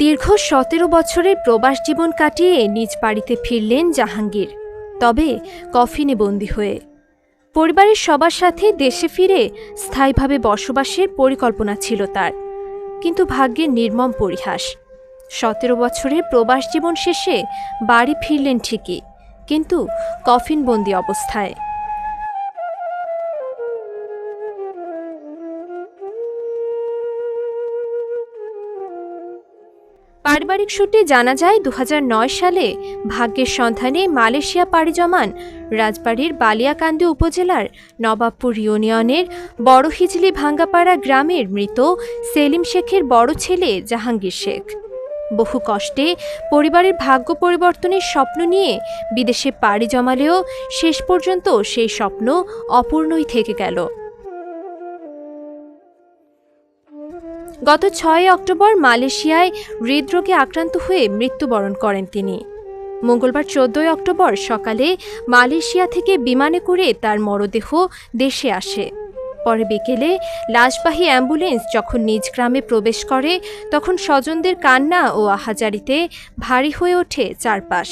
দীর্ঘ সতেরো বছরের প্রবাস জীবন কাটিয়ে নিজ বাড়িতে ফিরলেন জাহাঙ্গীর। তবে কফিনে বন্দি হয়ে পরিবারের সবার সাথে দেশে ফিরে স্থায়ীভাবে বসবাসের পরিকল্পনা ছিল তার। কিন্তু ভাগ্যের নির্মম পরিহাস। সতেরো বছরের প্রবাস জীবন শেষে বাড়ি ফিরলেন ঠিকই, কিন্তু কফিনবন্দি অবস্থায়। পারিবারিক সূত্রে জানা যায় দু হাজার নয় সালে ভাগ্যের সন্ধানে মালয়েশিয়া পাড়ি জমান রাজবাড়ির বালিয়াকান্দি উপজেলার নবাবপুর ইউনিয়নের বড় হিজলি ভাঙ্গাপাড়া গ্রামের মৃত সেলিম শেখের বড় ছেলে জাহাঙ্গীর শেখ। বহু কষ্টে পরিবারের ভাগ্য পরিবর্তনের স্বপ্ন নিয়ে বিদেশে পাড়ি জমালেও শেষ পর্যন্ত সেই স্বপ্ন অপূর্ণই থেকে গেল। গত ছয় অক্টোবর মালয়েশিয়ায় হৃদরোগে আক্রান্ত হয়ে মৃত্যুবরণ করেন তিনি। মঙ্গলবার চোদ্দই অক্টোবর সকালে মালয়েশিয়া থেকে বিমানে করে তার মরদেহ দেশে আসে। পরে বিকেলে লাশবাহী অ্যাম্বুলেন্স যখন নিজ গ্রামে প্রবেশ করে, তখন স্বজনদের কান্না ও আহাজারিতে ভারী হয়ে ওঠে চারপাশ।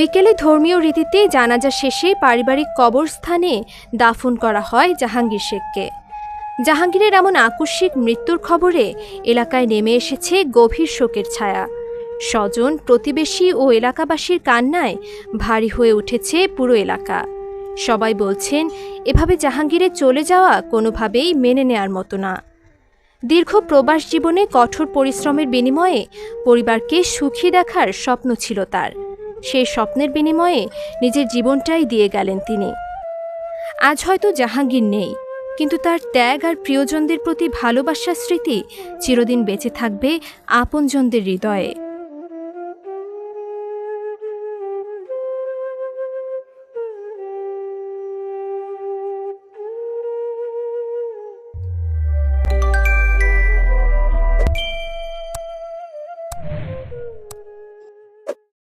বিকেলে ধর্মীয় রীতিতে জানাজা শেষে পারিবারিক কবরস্থানে দাফন করা হয় জাহাঙ্গীর শেখকে। জাহাঙ্গীরের এমন আকস্মিক মৃত্যুর খবরে এলাকায় নেমে এসেছে গভীর শোকের ছায়া। স্বজন, প্রতিবেশী ও এলাকাবাসীর কান্নায় ভারী হয়ে উঠেছে পুরো এলাকা। সবাই বলছেন, এভাবে জাহাঙ্গীরের চলে যাওয়া কোনোভাবেই মেনে নেয়ার মতো না। দীর্ঘ প্রবাস জীবনে কঠোর পরিশ্রমের বিনিময়ে পরিবারকে সুখী দেখার স্বপ্ন ছিল তার। সেই স্বপ্নের বিনিময়ে নিজের জীবনটাই দিয়ে গেলেন তিনি। আজ হয়তো জাহাঙ্গীর নেই, কিন্তু তার ত্যাগ আর প্রিয়জনদের প্রতি ভালোবাসার স্মৃতি চিরদিন বেঁচে থাকবে আপনজনদের হৃদয়ে।